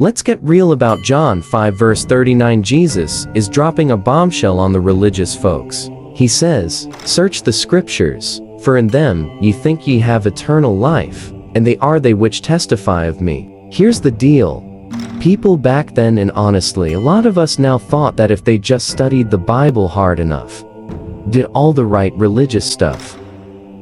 Let's get real about John 5 verse 39 Jesus is dropping a bombshell on the religious folks. He says, Search the scriptures, for in them ye think ye have eternal life, and they are they which testify of me. Here's the deal. People back then and honestly a lot of us now thought that if they just studied the Bible hard enough, did all the right religious stuff,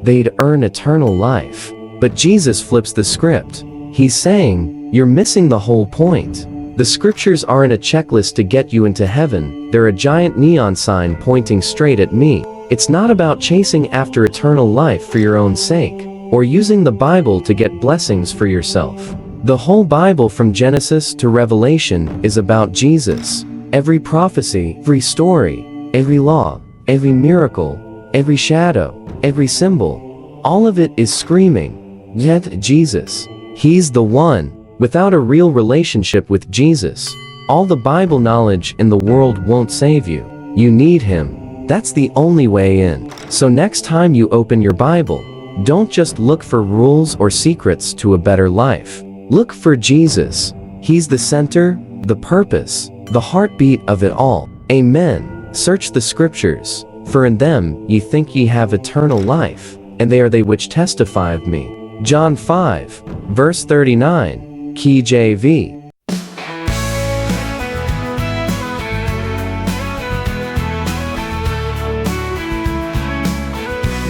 they'd earn eternal life. But Jesus flips the script. He's saying, you're missing the whole point. The scriptures aren't a checklist to get you into heaven, they're a giant neon sign pointing straight at me. It's not about chasing after eternal life for your own sake, or using the Bible to get blessings for yourself. The whole Bible from Genesis to Revelation is about Jesus. Every prophecy, every story, every law, every miracle, every shadow, every symbol, all of it is screaming, Yet Jesus. He's the one. Without a real relationship with Jesus, all the Bible knowledge in the world won't save you. You need Him. That's the only way in. So next time you open your Bible, don't just look for rules or secrets to a better life. Look for Jesus. He's the center, the purpose, the heartbeat of it all. Amen. Search the scriptures, for in them ye think ye have eternal life, and they are they which testify of me. John 5, verse 39, KJV.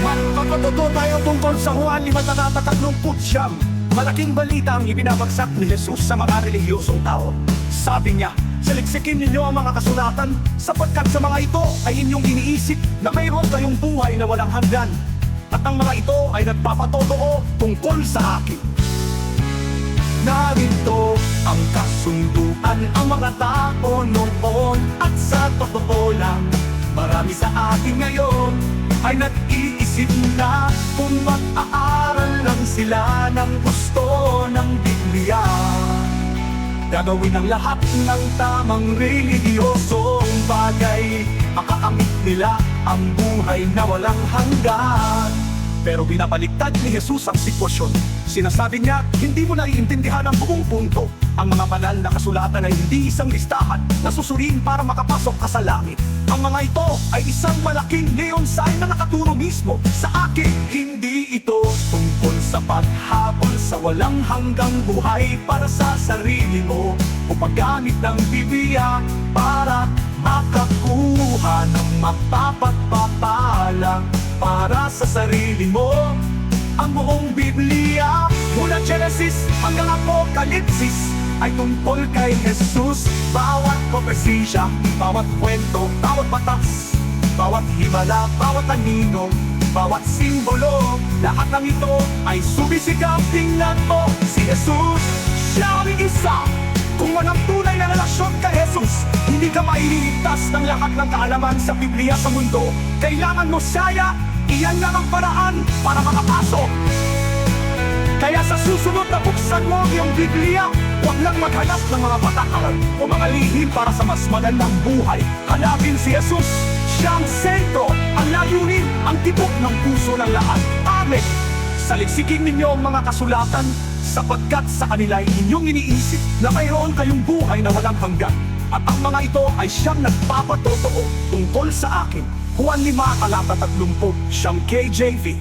Magpapatuto tayo tungkol sa Juan 5.39 Malaking balita ang ibinabagsak ni Jesus sa mga relihiyosong tao. Sabi niya, saliksikin ninyo ang mga kasulatan sapagkat sa mga ito ay inyong iniisip na mayroon kayong buhay na walang hanggan At ang mga ito ay nagpapatotoo tungkol sa akin. Narito ang kasunduan ang mga tao noon At sa totoo lang, marami sa atin ngayon Ay nag-iisip na kung mag-aaral lang sila ng gusto ng Biblia. Gagawin ang lahat ng tamang relihiyosong bagay Makakamit nila ang buhay na walang hanggan pero binabaliktad ni Jesus ang sitwasyon. Sinasabi niya, hindi mo naiintindihan ang buong punto. Ang mga banal na kasulatan ay hindi isang listahan na susuriin para makapasok ka sa langit. Ang mga ito ay isang malaking neon sign na nakaturo mismo sa akin. Hindi ito tungkol sa paghabol sa walang hanggang buhay para sa sarili mo o paggamit ng Biblia para makakuha ng mapapagpapalang para sa sarili mo. Ang buong Biblia Mula Genesis hanggang Apokalipsis Ay tungkol kay Jesus. Bawat propesisya, bawat kwento, bawat batas Bawat himala, bawat anino Bawat simbolo Lahat ng ito ay sumisigap Tingnan mo si Jesus. Siya ang isa. Kung walang tunay na relasyon kay Jesus, hindi ka mailigtas ng lahat ng kaalaman sa Biblia sa mundo. Kailangan mo siya, iyan lang ang paraan para makapasok. Kaya sa susunod na buksan mo ang iyong Biblia, huwag lang maghanap ng mga patakaran o mga lihim para sa mas magandang buhay. Hanapin si Jesus, siya ang sentro, ang layunin, ang tibok ng puso ng lahat. Amen. Saliksikin ninyo ang mga kasulatan sapagkat sa kanila ay inyong iniisip na mayroon kayong buhay na walang hanggan. At ang mga ito ay siyang nagpapatotoo tungkol sa akin. Juan 5, talata 30, siyang KJV.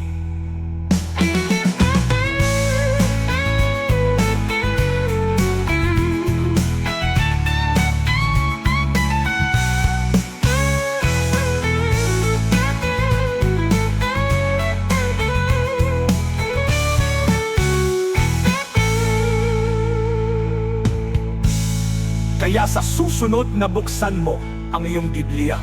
Kaya sa susunod na buksan mo ang iyong Biblia,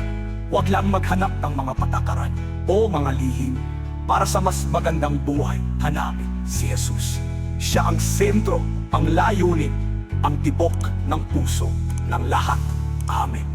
huwag lang maghanap ng mga patakaran o mga lihim. Para sa mas magandang buhay, hanapin si Jesus. Siya ang sentro, ang layunin, ang tibok ng puso ng lahat. Amen.